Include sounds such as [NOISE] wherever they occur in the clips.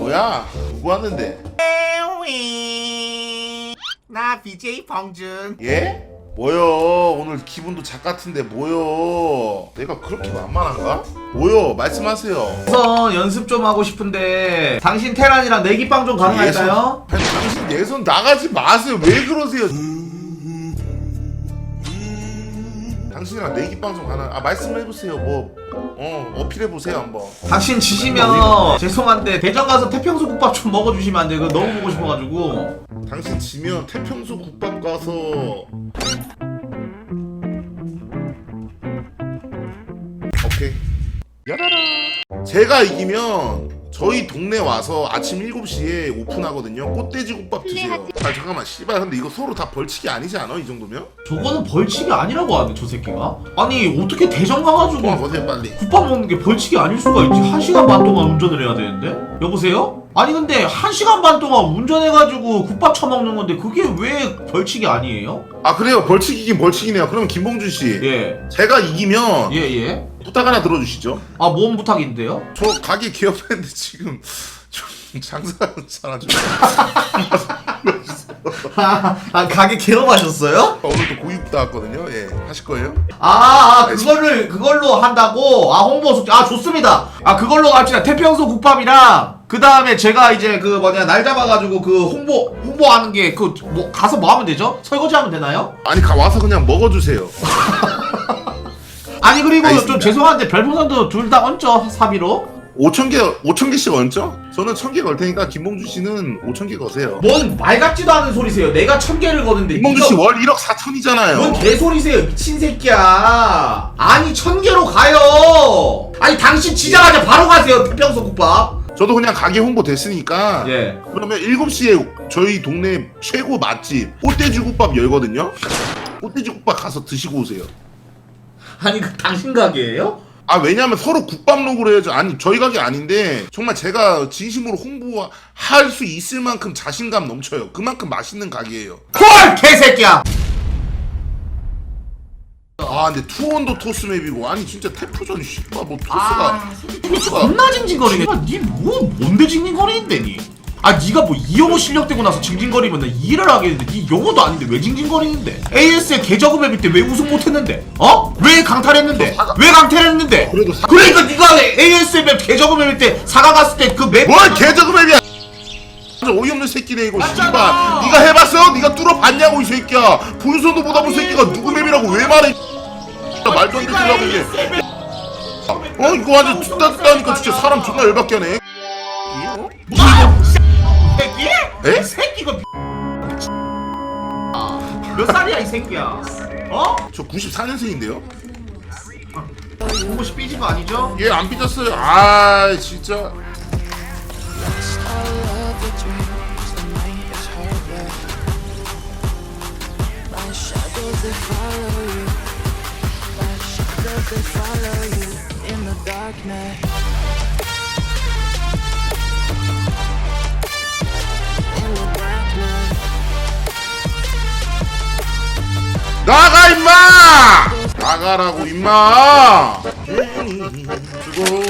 뭐야? 누구 왔는데? 나 BJ 범준 예? 뭐요? 오늘 기분도 작 같은데 뭐요? 내가 그렇게 만만한가? 뭐요? 말씀하세요. 우선 연습 좀 하고 싶은데 당신 테란이랑 내기빵 좀 가능할까요? 아니, 당신 내손 나가지 마세요. 왜 그러세요? 당신이랑 내기 방송 가능? 아 말씀해 보세요. 뭐 어, 어필해 보세요 한번. 당신 지시면 죄송한데 대전 가서 태평소 국밥 좀 먹어주시면 안 돼요? 그거 너무 보고 싶어가지고. 당신 지면 태평소 국밥 가서. 오케이. 야라라. 제가 이기면 저희 동네 와서 아침 7시에 오픈하거든요. 꽃돼지 국밥 드세요. 아 잠깐만 씨발. 근데 이거 서로 다 벌칙이 아니지 않아? 이 정도면? 저거는 벌칙이 아니라고 하네 저 새끼가? 아니 어떻게 대전 가가지고 거세요 빨리. 국밥 먹는 게 벌칙이 아닐 수가 있지. 한 시간 반 동안 운전을 해야 되는데? 여보세요? 아니 근데 한 시간 반 동안 운전해가지고 국밥 처먹는 건데 그게 왜 벌칙이 아니에요? 아 그래요. 벌칙이긴 벌칙이네요. 그러면 김봉준 씨. 예. 제가 이기면 예예 부탁 하나 들어주시죠 아 뭔 부탁인데요? 저 가게 개업했는데 지금 좀 장사하는 사람 좀아 가게 개업하셨어요? 오늘 또 고입 나왔거든요 예 하실 거예요? 아, 아 그거를 그걸로 한다고? 아 홍보 숙제 아 좋습니다. 아 그걸로 합시다. 태평소 국밥이랑 그 다음에 제가 이제 그 뭐냐 날 잡아가지고 그 홍보 홍보하는 게 그 뭐 가서 뭐 하면 되죠? 설거지 하면 되나요? 아니 가 와서 그냥 먹어주세요 [LAUGHS] 아니 그리고 좀 알겠습니다. 죄송한데 별풍선도 둘 다 얹죠 사비로. 5천 개 5천 개씩 얹죠? 저는 천개 걸 테니까 김봉준 씨는 5천 개 거세요. 뭔 말 같지도 않은 소리세요. 내가 천 개를 거는데 김봉준 씨월 1억 4천이잖아요. 뭔 개소리세요 미친 새끼야. 아니 천 개로 가요. 아니 당신 지자마자 바로 가세요 태평소 국밥. 저도 그냥 가게 홍보 됐으니까 예. 그러면 7시에 저희 동네 최고 맛집 꽃돼지 국밥 열거든요. 꽃돼지 국밥 가서 드시고 오세요. 아니 그 당신 가게예요? 아 왜냐면 서로 국밥 로그로 해야죠. 아니 저희 가게 아닌데 정말 제가 진심으로 홍보할 수 있을 만큼 자신감 넘쳐요. 그만큼 맛있는 가게예요. 콜 개새끼야. 아 근데 투원도 토스맵이고 아니 진짜 태프전 씨발 뭐 토스가 아, 토스가 존나 징징거리네. 니뭐 뭔데 징징거리는데 니? 아 니가 뭐 이영어 실력 되고 나서 징징거리면 나 이해를 하겠는데 니 영어도 아닌데 왜 징징거리는데? ASL 개저금 앱일 때 왜 우승 못했는데? 어? 왜 강탈했는데? 왜 강탈했는데? 그래도 사- 그러니까 니가 ASL 앱 개저금 앱일 때 사과 갔을 때그 맵. 뭘 개저금앱이야 어이없는 새끼네 이거 씨발 맞잖아. 네가 해봤어? 네가 뚫어봤냐고 이 새끼야 본선도 못 와본 새끼가 누구 맵이라고 왜 말해 말도 안 되더라고 이게 어 이거 완전 듣다 듣다니까 진짜 사람 존나 열받게 하네 어? 뭐? 새끼? 에? 이 새끼가 몇 살이야 이 새끼야? 어? 저 94년생인데요? 공고시 삐진 거 아니죠? 얘 안 삐졌어요 아 진짜 follow you. My shadows they follow you in the darkness. In 나가라고 임마! 주고.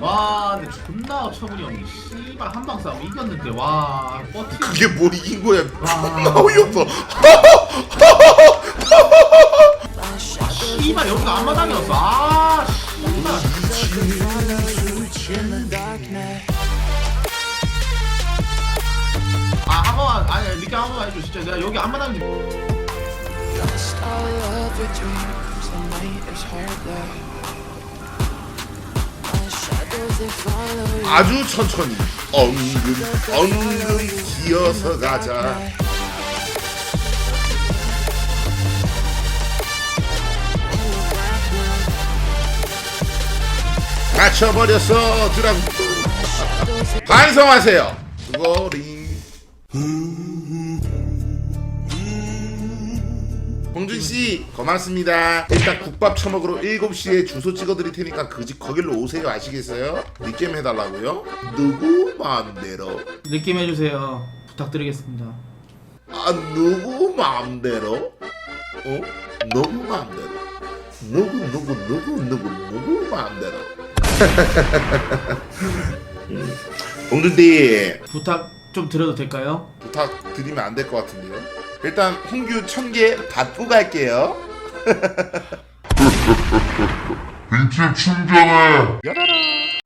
와 근데 존나 처분이 없네. 씨발 한방 싸움 이겼는데 와 버티 그게 뭘 이긴 거야? 와. [LAUGHS] 어이없어 shadows 씨발 여기가 앞마당이었어. 아 씨발. 아 한번만 아니 리카 한 번만 해줘. 진짜 내가 여기 Lost all of your dreams. The night is harder. My shadows they follow you. 아주 천천히 엉금 엉금 기어서 가자 맞춰버렸어 드라군 반성하세요 수고링 봉준 씨 고맙습니다 일단 국밥 처먹으러 7시에 주소 찍어드릴 테니까 그 집 거길로 오세요 아시겠어요? 리게임 해달라고요? 누구 마음대로 느낌 해주세요 부탁드리겠습니다 아 누구 마음대로? 어? 누구 마음대로? 누구 누구 누구 누구 누구 마음대로? [LAUGHS] 봉준띠 부탁 좀 드려도 될까요? 부탁 드리면 안 될 것 같은데요. 일단 홍규 천 개 받고 갈게요. 빈집 충전해. 야라라.